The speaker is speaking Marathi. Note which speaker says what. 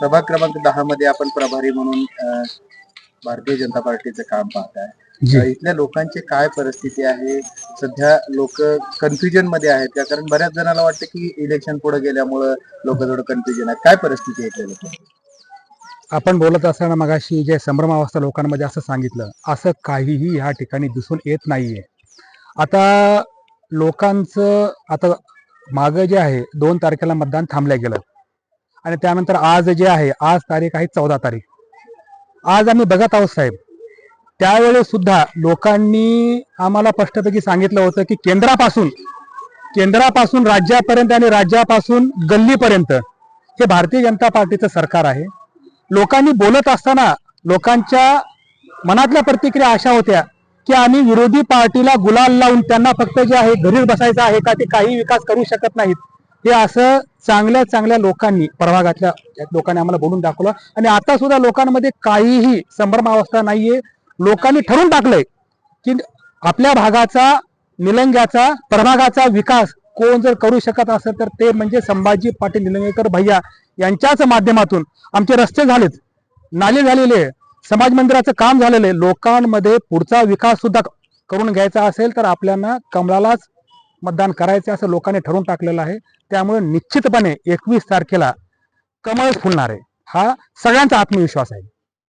Speaker 1: प्रभाग क्रमांक दहा मध्ये आपण प्रभारी म्हणून अ, भारतीय जनता पार्टीचं काम पाहताय.
Speaker 2: जी.
Speaker 1: अ, इथल्या लोकांची काय परिस्थिती आहे? सध्या लोक कन्फ्युजनमध्ये आहेत का? कारण बऱ्याच जणांना वाटतं की इलेक्शन पुढे गेल्यामुळं लोक थोडं कन्फ्युजन आहेत. काय परिस्थिती आहे इथल्या लोकांची?
Speaker 2: आपण बोलत असताना मगाशी जे संभ्रमावस्था लोकांमध्ये असं सांगितलं असं काहीही ह्या ठिकाणी दिसून येत नाहीये. आता लोकांचं आता मागं जे आहे दोन तारखेला मतदान थांबलं गेलं. आणि त्यानंतर आज जे आहे आज तारीख आहे चौदा तारीख. आज आम्ही बघत आहोत साहेब त्यावेळेस सुद्धा लोकांनी आम्हाला स्पष्टपैकी सांगितलं होतं की केंद्रापासून केंद्रापासून राज्यापर्यंत आणि राज्यापासून गल्लीपर्यंत हे भारतीय जनता पार्टीचं सरकार आहे. लोकांनी बोलत असताना लोकांच्या मनातल्या प्रतिक्रिया अशा होत्या की आम्ही विरोधी पार्टीला गुलाल लावून त्यांना फक्त जे आहे घरीच बसायचं आहे का ते काही विकास करू शकत नाहीत. हे असं चांगल्या चांगल्या लोकांनी प्रभागातल्या लोकांनी आम्हाला बोलून दाखवलं. आणि आता सुद्धा लोकांमध्ये काहीही संभ्रमावस्था नाहीये. लोकांनी ठरवून टाकलंय की आपल्या भागाचा निलंग्याचा प्रभागाचा विकास कोण जर करू शकत असेल तर ते म्हणजे संभाजी पाटील निलंगेकर भैया यांच्याच माध्यमातून आमचे रस्ते झालेत. नाले झालेले समाज मंदिराचं काम झालेलं आहे. लोकांमध्ये पुढचा विकास सुद्धा करून घ्यायचा असेल तर आपल्याला कमळालाच मतदान करायचं असं लोकांनी ठरवून टाकलेलं आहे. त्यामुळे निश्चितपणे एकवीस तारखेला कमळ फुलणार आहे हा सगळ्यांचा आत्मविश्वास आहे.